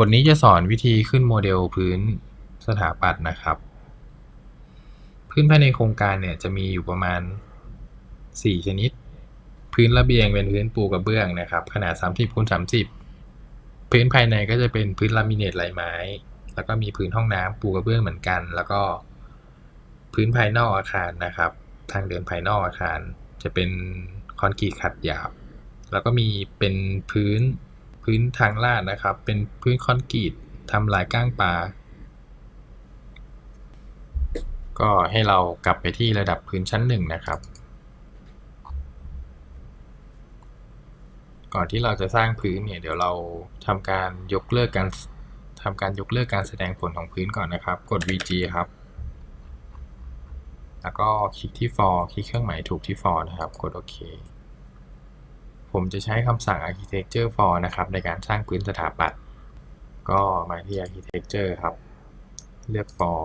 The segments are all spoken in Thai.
บทนี้จะสอนวิธีขึ้นโมเดลพื้นสถาปัตย์นะครับ พื้นภายในโครงการเนี่ยจะมีอยู่ประมาณ 4 ชนิด พื้นระเบียงเป็นพื้นปูกระเบื้องนะครับ ขนาด 30คูณ30 พื้นภายในก็จะเป็นพื้นลามิเนตลายไม้ แล้วก็มีพื้นห้องน้ำปูกระเบื้องเหมือนกัน แล้วก็พื้นภายนอกอาคารนะครับ ทางเดินภายนอกอาคาร จะเป็นคอนกรีตขัดหยาบ แล้วก็มีเป็นพื้น พื้นทางลาดนะครับ เป็นพื้นคอนกรีตทำลายก้างปลา ก็ให้เรากลับไปที่ระดับพื้นชั้นหนึ่งนะครับ ก่อนที่เราจะสร้างพื้นเนี่ยเดี๋ยวเราทำการยกเลิกการทำการยกเลิกการแสดงผลของพื้นก่อนนะครับ กด VG ครับ แล้วก็คลิกที่ for คลิกเครื่องหมายถูกที่ for นะครับ กดโอเค ผมจะใช้คำสั่ง architecture for นะครับ ในการสร้างพื้นสถาปัตย์ก็มาที่ architecture ครับ เลือก for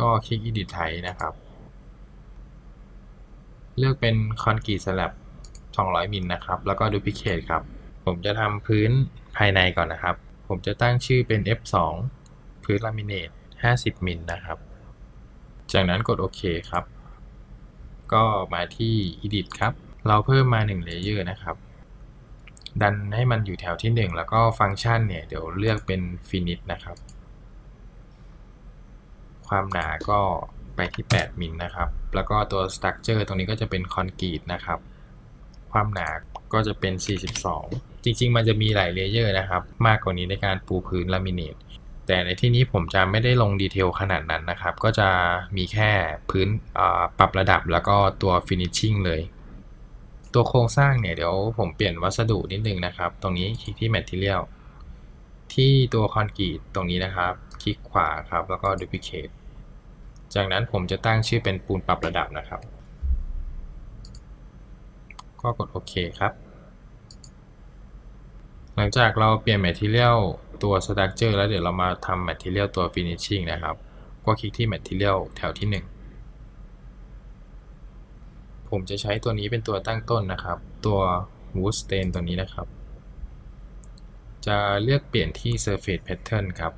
ก็คลิก edit type นะครับ เลือกเป็นคอนกรีตสลับ200 มิลนะครับ แล้วก็ duplicate ครับ ผมจะทำพื้นภายในก่อนนะครับ ผมจะตั้งชื่อเป็น F2 พื้นลามิเนต50 มิลนะครับ จากนั้นกดโอเคครับ ก็มาที่ edit ครับ เราเพิ่มมา1 layer นะครับ ดันให้มันอยู่แถวที่ 1 แล้วก็ฟังก์ชันเนี่ย เดี๋ยวเลือกเป็น finish นะครับ ความหนาก็ไปที่ 8 มิลนะครับ แล้วก็ตัว structure ตรงนี้ก็จะเป็นคอนกรีตนะครับ ความหนาก็จะเป็น 42 จริง ๆ มันจะมีหลายเลเยอร์นะครับ มากกว่านี้ในการปูพื้นลามิเนต แต่ในที่นี้ผมจะไม่ได้ลงดีเทลขนาดนั้นนะครับ ก็จะมีแค่พื้นปรับระดับแล้วก็ตัว finishing เลย ตัวโครงสร้างเนี่ยเดี๋ยวผมเปลี่ยนวัสดุนิดนึงนะครับ ตรงนี้คลิกที่ material ที่ตัวคอนกรีตตรงนี้นะครับ คลิกขวาครับ แล้วก็ duplicate จากนั้นผมจะตั้งชื่อเป็นปูนปรับระดับนะครับ ก็กดโอเคครับ หลังจากเราเปลี่ยน Material ตัว Structure แล้วเดี๋ยวเรามาทำ Material ตัว Finishing นะครับ ก็คลิกที่ Material แถวที่ 1 ผมจะใช้ตัวนี้เป็นตัวตั้งต้นนะครับ ตัว Wood Stain ตัวนี้นะครับ จะเลือกเปลี่ยนที่ Surface Pattern ครับ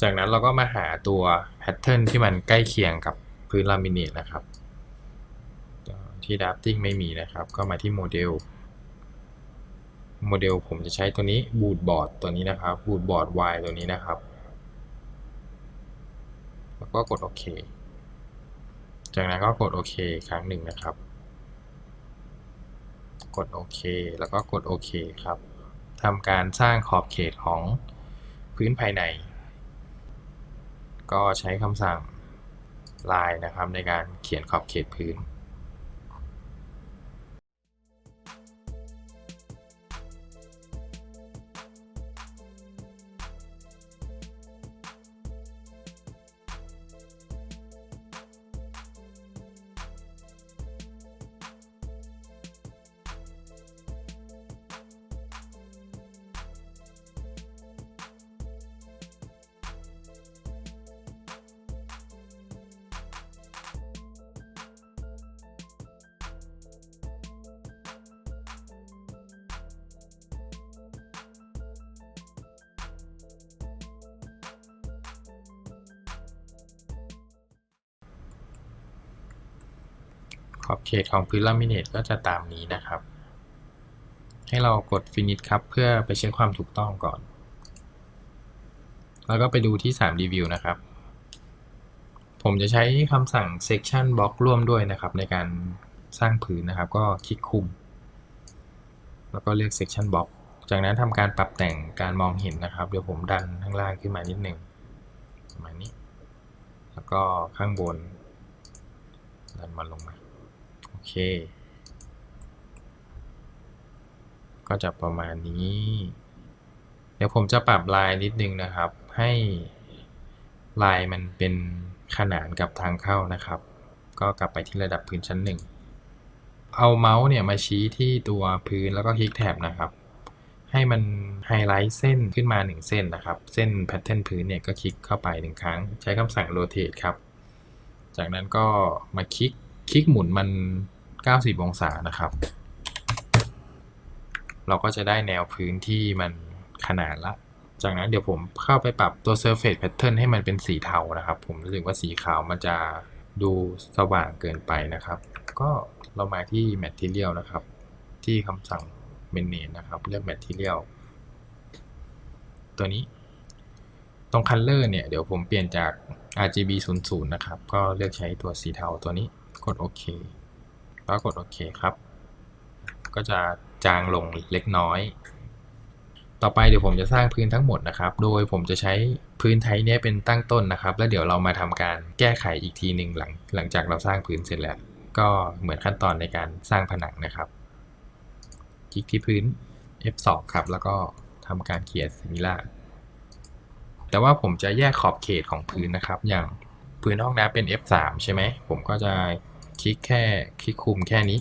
จากนั้นเราก็มาหาตัว Pattern ที่มันใกล้เคียงกับพื้นลามิเนตนะครับ ที่ drafting ไม่มีนะครับ ก็มาที่โมเดล โมเดลผมจะใช้ตัวนี้บูดบอร์ดตัวนี้นะครับบูดบอร์ด Y ตัวนี้นะครับ แล้วก็กดโอเค จากนั้นก็กดโอเคครั้งหนึ่งนะครับ กดโอเคแล้วก็กดโอเคครับทำการสร้างขอบเขตของพื้นภายใน ก็ใช้คำสั่ง line นะครับในการเขียนขอบเขตพื้น อบเขตของพื้นลามิเนตก็จะตามนี้นะครับ ให้เรากด finish ครับ เพื่อไปเช็คความถูกต้องก่อน แล้วก็ไปดูที่3 review นะครับ ผมจะใช้คำสั่ง section block ร่วมด้วยนะครับ ในการสร้างพื้นนะครับ ก็คลิกคุม แล้วก็เลือก section block จากนั้นทำการปรับแต่งการมองเห็นนะครับ เดี๋ยวผมดันข้างล่างขึ้นมานิดหนึ่งประมาณนี้ แล้วก็ข้างบนดันมาลงมา เค ก็จะประมาณนี้ เดี๋ยวผมจะปรับลายนิดนึงนะครับ ให้ลายมันเป็นขนานกับทางเข้านะครับ ก็กลับไปที่ระดับพื้นชั้นหนึ่งเอาเมาส์เนี่ยมาชี้ที่ตัวพื้นแล้วก็คลิกแท็บนะครับ ให้มันไฮไลท์เส้นขึ้นมา 1 เส้นนะครับ เส้นแพทเทิร์นพื้นเนี่ยก็คลิกเข้าไป 1 ครั้ง ใช้คำสั่ง rotate ครับ จากนั้นก็มาคลิก คลิกหมุนมัน 90 องศานะครับ เราก็จะได้แนวพื้นที่มันขนานละ จากนั้นเดี๋ยวผมเข้าไปปรับตัว surface pattern ให้มันเป็นสีเทานะครับ ผมรู้สึกว่าสีขาวมันจะดูสว่างเกินไปนะครับ ก็เรามาที่ material นะครับ ที่คำสั่ง manage นะครับ เลือก material ตัวนี้ ตรง color เนี่ย เดี๋ยวผมเปลี่ยนจาก RGB 00 นะครับ ก็เลือกใช้ตัวสีเทาตัวนี้ กดโอเค แล้วกดโอเคครับ ก็จะจางลงเล็กน้อย ต่อไปเดี๋ยวผมจะสร้างพื้นทั้งหมดนะครับ โดยผมจะใช้พื้นไทยเนี้ยเป็นตั้งต้นนะครับ แล้วเดี๋ยวเรามาทำการแก้ไขอีกทีหนึ่งหลังหลังจากเราสร้างพื้นเสร็จแล้ว ก็เหมือนขั้นตอนในการสร้างผนังนะครับ คลิกที่พื้น F2 ครับ แล้วก็ทำการเขียนซิมิล่าแต่ว่าผมจะแยกขอบเขตของพื้นนะครับ อย่างพื้นห้องน้ำเป็น F3 ใช่ไหม ผมก็จะ คลิกแค่คลิกคุมแค่นี้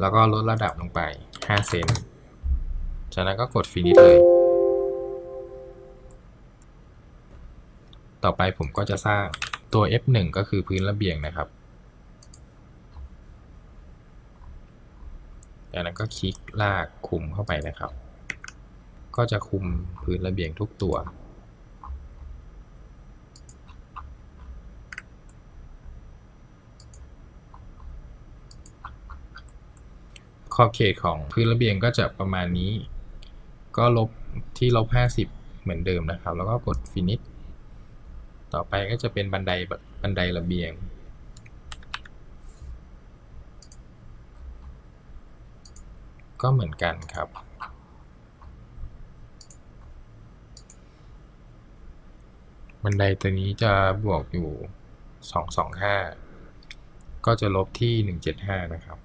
แล้วก็ลดระดับลงไป 5 เซนจากนั้นก็กด finish เลย ต่อไปผมก็จะสร้างตัว F1 ก็คือพื้นระเบียงนะครับจากนั้นก็คลิกลากคุมเข้าไปนะครับ ก็จะคุมพื้นระเบียงทุกตัว ขอบเขตของพื้นระเบียงก็จะประมาณนี้ ก็ลบที่ลบ 50 เหมือนเดิมนะครับ แล้วก็กด finish ต่อไปก็จะเป็นบันไดบันไดระเบียง ก็เหมือนกันครับ บันไดตัวนี้จะบวกอยู่ 225 ก็จะลบที่ 175 นะครับ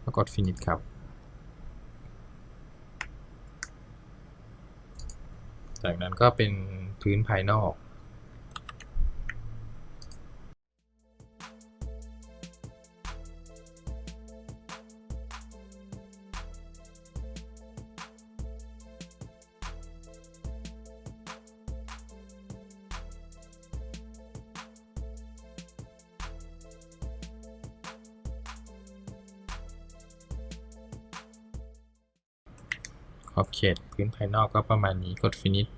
แล้ว กด finish ครับ จากนั้นก็เป็นพื้นภายนอก ขอบเขตพื้นภายนอกก็ประมาณนี้กด finish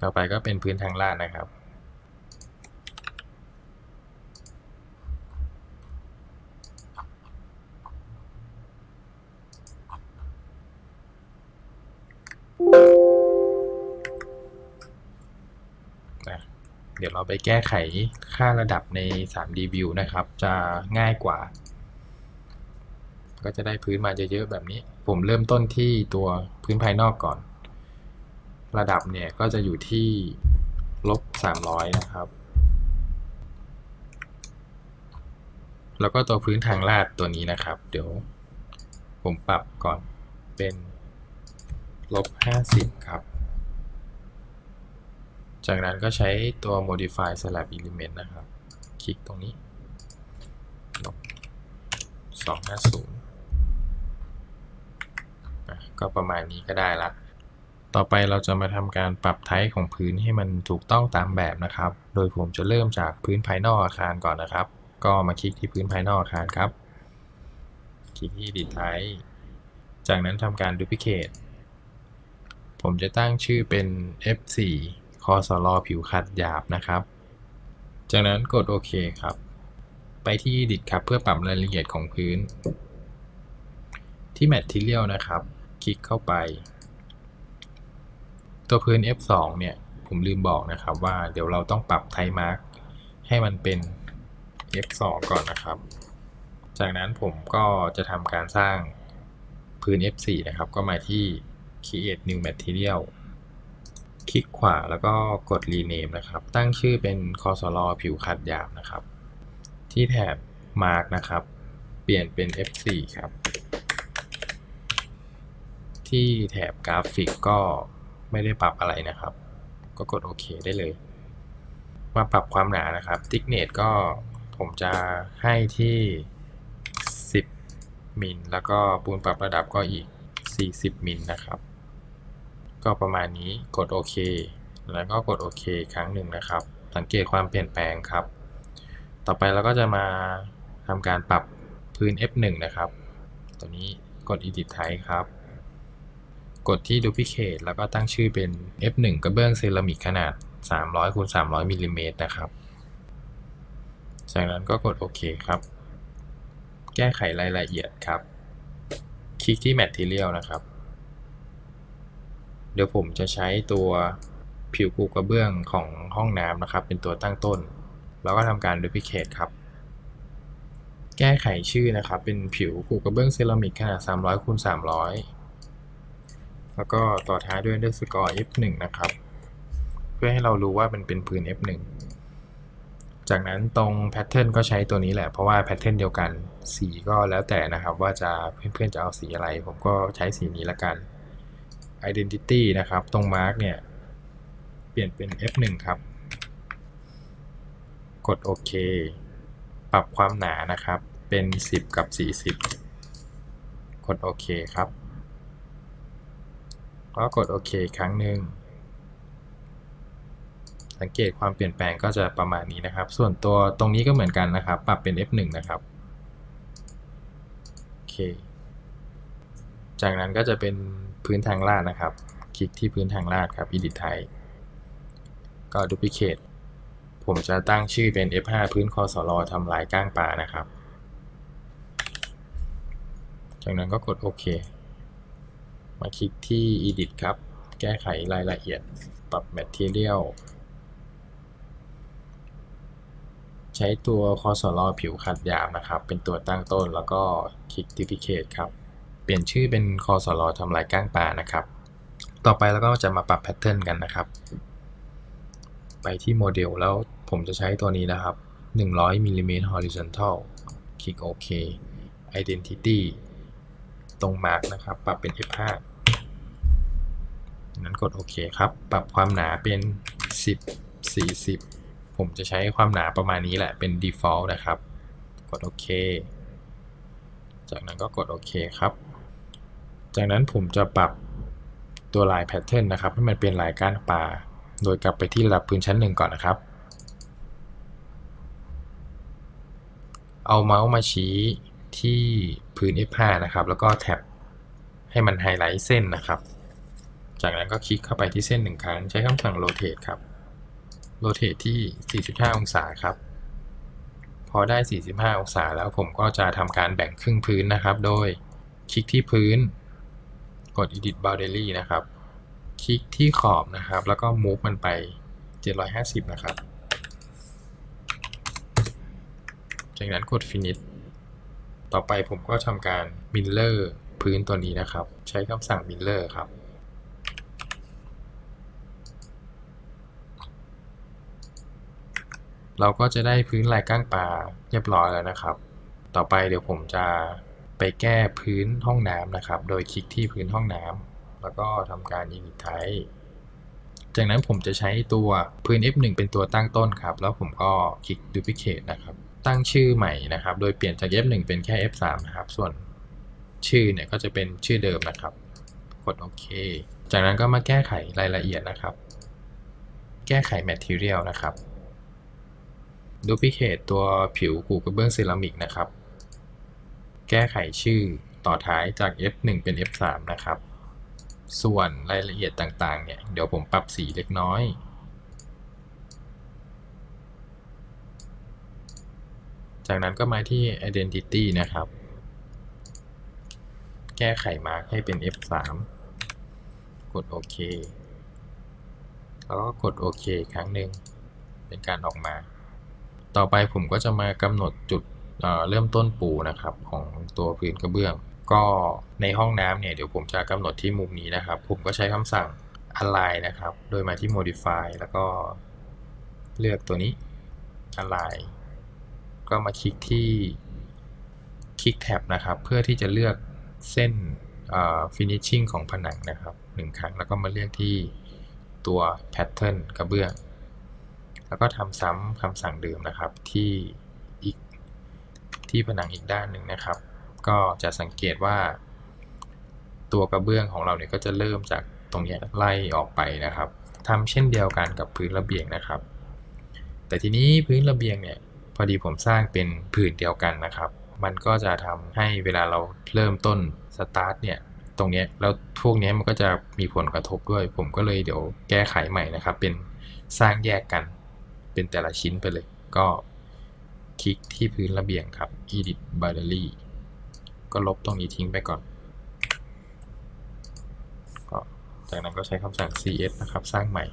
ต่อไปก็เป็นพื้นทางลาดนะครับ เดี๋ยวเราไปแก้ไขค่าระดับใน 3D View นะครับ จะง่ายกว่า ก็จะได้พื้นมาเยอะๆแบบนี้ ผมเริ่มต้นที่ตัวพื้นภายนอกก่อน ระดับเนี่ยก็จะอยู่ที่ลบ 300 นะครับ แล้วก็ตัวพื้นทางลาดตัวนี้นะครับ เดี๋ยวผมปรับก่อนเป็นลบ 50 ครับ จากนั้นก็ใช้ตัว modify slab element นะครับ คลิกตรงนี้ลบ250 ก็ประมาณนี้ก็ได้ละ ต่อไปเราจะมาทำการปรับไทป์ของพื้นให้มันถูกต้องตามแบบนะครับ โดยผมจะเริ่มจากพื้นภายนอกอาคารก่อนนะครับ ก็มาคลิกที่พื้นภายนอกอาคารครับ คลิกที่ edit type จากนั้นทำการ duplicate ผมจะตั้งชื่อเป็น F4 คอสลอผิวขัดหยาบนะครับ จากนั้นกดโอเคครับ ไปที่ edit ครับเพื่อปรับรายละเอียดของพื้น ที่ material นะครับ คลิกเข้าไป ตัวพื้น F2 เนี่ย ผมลืมบอกนะครับว่าเดี๋ยวเราต้องปรับไทมาร์กให้มันเป็น F2 ก่อนนะครับ จากนั้นผมก็จะทำการสร้างพื้น F4 นะครับ ก็มาที่ create new material คลิกขวาแล้วก็กด rename นะครับ ตั้งชื่อเป็นคอสลอผิวขัดหยาบนะครับ ที่แถบ mark นะครับ เปลี่ยนเป็น F4 ครับ ที่แถบกราฟิกก็ไม่ได้ปรับอะไรนะครับ ก็กดโอเคได้เลย มาปรับความหนานะครับ thickness ก็ผมจะให้ที่ 10 มิลแล้วก็ปูนปรับระดับก็อีก 40 มิลนะครับ ก็ประมาณนี้กดโอเค แล้วก็กดโอเคครั้งหนึ่งนะครับ สังเกตความเปลี่ยนแปลงครับ ต่อไปเราก็จะมาทำการปรับพื้น F1 นะครับ ตัวนี้กด Edit Type ครับ กดที่ Duplicate แล้วก็ตั้งชื่อเป็น F1 กระเบื้องเซรามิกขนาด 300คูณ300มิลลิเมตรนะครับ จากนั้นก็กดโอเคครับ แก้ไขรายละเอียดครับ คลิกที่ Material นะครับ เดี๋ยวผมจะใช้ตัวผิวปูกระเบื้องของห้องน้ำนะครับ เป็นตัวตั้งต้น แล้วก็ทำการ Duplicate ครับแก้ไขชื่อนะครับ เป็นผิวปูกระเบื้องเซรามิกขนาด 300คูณ300 แล้วก็ต่อท้ายด้วย underscore f1 นะครับ เพื่อให้เรารู้ว่ามันเป็นพื้น f1 จากนั้นตรงแพทเทิร์นก็ใช้ตัวนี้แหละ เพราะว่าแพทเทิร์นเดียวกัน สีก็แล้วแต่นะครับ ว่าจะเพื่อนๆจะเอาสีอะไร ผมก็ใช้สีนี้ละกัน identity นะครับ ตรง mark เนี่ย เปลี่ยนเป็น f1 ครับ กดโอเคปรับความหนานะครับ เป็น 10 กับ 40 กดโอเคครับ ก็กดโอเคครั้งหนึ่งสังเกตความเปลี่ยนแปลงก็จะประมาณนี้นะครับ ส่วนตัวตรงนี้ก็เหมือนกันนะครับ ปรับเป็น F1 นะครับโอเค จากนั้นก็จะเป็นพื้นทางลาดนะครับ คลิกที่พื้นทางลาดครับ Edit Type ก็ Duplicate ผมจะตั้งชื่อเป็น F5 พื้นคอสลอทำลายก้างปลานะครับ จากนั้นก็กดโอเค มาคลิกที่ Edit ครับ แก้ไขรายละเอียด ปรับ Material ใช้ตัวคอสลอผิวขัดหยาบนะครับ เป็นตัวตั้งต้นแล้วก็คลิก Duplicate ครับ เปลี่ยนชื่อเป็นคอสลอทำลายก้างปลานะครับ ต่อไปเราก็จะมาปรับแพทเทิร์นกันนะครับ ไปที่โมเดลแล้วผมจะใช้ตัวนี้นะครับ 100มิลลิเมตร horizontal คลิกโอเค identity ตรง mark นะครับ ปรับเป็น F5 นั้นกดโอเคครับ ปรับความหนาเป็น 10 40 ผมจะใช้ความหนาประมาณนี้แหละเป็น default นะครับ กดโอเค จากนั้นก็กดโอเคครับ จากนั้นผมจะปรับตัวลายแพทเทิร์นนะครับให้มันเป็นลายก้านปลา โดยกลับไปที่ระดับพื้นชั้นหนึ่งก่อนนะครับ เอาเมาส์มาชี้ที่พื้น F5 นะครับ แล้วก็แท็บให้มันไฮไลท์เส้นนะครับ จากนั้นก็คลิกเข้าไปที่เส้นหนึ่งครั้ง ใช้คำสั่ง rotate ครับ rotate ที่ 45 องศาครับ พอได้ 45 องศาแล้วผมก็จะทำการแบ่งครึ่งพื้นนะครับ โดยคลิกที่พื้น กด edit boundary นะครับ คลิกที่ขอบนะครับ แล้วก็ move มันไป 750 นะครับ จากนั้นกด finish ต่อไปผมก็ทำการ mirror พื้นตัวนี้นะครับ ใช้คำสั่ง mirror ครับ เราก็จะได้พื้นลายก้างปลาเรียบร้อยแล้วนะครับ ต่อไปเดี๋ยวผมจะไปแก้พื้นห้องน้ำนะครับ โดยคลิกที่พื้นห้องน้ำแล้วก็ทำการ edit type จากนั้นผมจะใช้ตัวพื้น F1 เป็นตัวตั้งต้นครับ แล้วผมก็คลิก duplicate นะครับ ตั้งชื่อใหม่นะครับ โดยเปลี่ยนจาก F1 เป็นแค่ F3 นะครับ ส่วนชื่อเนี่ยก็จะเป็นชื่อเดิมนะครับ กดโอเค จากนั้นก็มาแก้ไขรายละเอียดนะครับ แก้ไข material นะครับ duplicate ตัวผิวกูกระเบื้องเซรามิกนะครับ แก้ไขชื่อต่อท้ายจาก F1 เป็น F3 นะครับ ส่วนรายละเอียดต่างๆ เนี่ย เดี๋ยวผมปรับสีเล็กน้อย จากนั้นก็มาที่ identity นะครับ แก้ไขมาให้เป็น F3 กดโอเค แล้วก็กดโอเคครั้งหนึ่งเป็นการออกมา ต่อไปผมก็จะมากำหนดจุดเเริ่มต้นปูนะครับของตัวพื้นกระเบื้อง ก็ในห้องน้ำเนี่ยเดี๋ยวผมจะกำหนดที่มุมนี้นะครับ ผมก็ใช้คำสั่ง align นะครับ โดยมาที่ modify แล้วก็เลือกตัวนี้ align ก็มาคลิกที่คลิกแท็บนะครับ เพื่อที่จะเลือกเส้น finishing ของผนังนะครับหนึ่งครั้งแล้วก็มาเลือกที่ตัว pattern กระเบื้อง แล้วก็ทำซ้ำคำสั่งเดิมนะครับที่อีกที่ผนังอีกด้านหนึ่งนะครับ ก็จะสังเกตว่า ตัวกระเบื้องของเราเนี่ยก็จะเริ่มจากตรงนี้ไล่ออกไปนะครับทำเช่นเดียวกันกับพื้นระเบียงนะครับ แต่ทีนี้พื้นระเบียงเนี่ยพอดีผมสร้างเป็นผืนเดียวกันนะครับ มันก็จะทำให้เวลาเราเริ่มต้นสตาร์ทเนี่ยตรงนี้แล้วพวกนี้มันก็จะมีผลกระทบด้วย ผมก็เลยเดี๋ยวแก้ไขใหม่นะครับ เป็นสร้างแยกกัน เป็นแต่ละชิ้นไปเลย ก็คลิกที่พื้นระเบียงครับ edit binary ก็ลบตรงนี้ทิ้งไปก่อนก็จากนั้นก็ใช้คำสั่ง cs นะครับ สร้างใหม่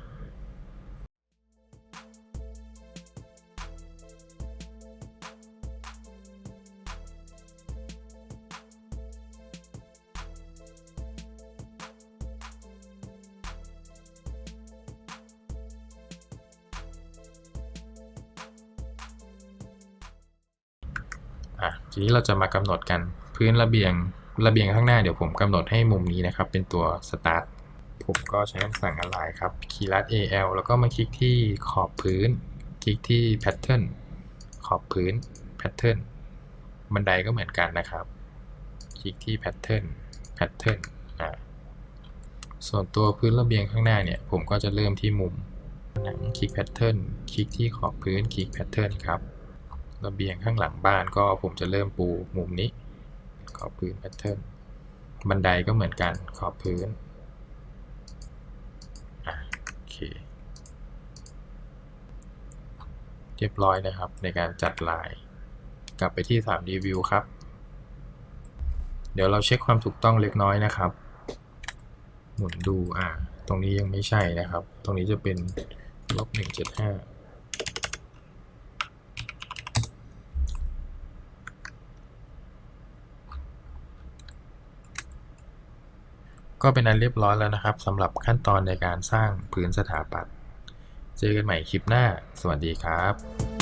ทีนี้เราจะมากำหนดกันพื้นระเบียงระเบียงข้างหน้าเดี๋ยวผมกำหนดให้มุมนี้นะครับ เป็นตัว start ผมก็ใช้คำสั่ง align ครับคีย์ลัด al แล้วก็มาคลิกที่ขอบพื้น คลิกที่ pattern ขอบพื้น pattern บันไดก็เหมือนกันนะครับ คลิกที่ pattern pattern อ่าส่วนตัวพื้นระเบียงข้างหน้าเนี่ย ผมก็จะเริ่มที่มุมผนังคลิก pattern คลิกที่ขอบพื้น คลิก pattern ครับ ระเบียงข้างหลังบ้านก็ผมจะเริ่มปูมุมนี้ ขอบพื้นแพทเทิร์นบันไดก็เหมือนกันขอบพื้นอะโอเคเรียบร้อยนะครับในการจัดลาย กลับไปที่ 3D View ครับ เดี๋ยวเราเช็คความถูกต้องเล็กน้อยนะครับ หมุนดูอ่าตรงนี้ยังไม่ใช่นะครับ ตรงนี้จะเป็นลบ175 ก็เป็นอันเรียบร้อยแล้วนะครับสำหรับขั้นตอนในการสร้างพื้นสถาปัตย์เจอกันใหม่คลิปหน้า สวัสดีครับ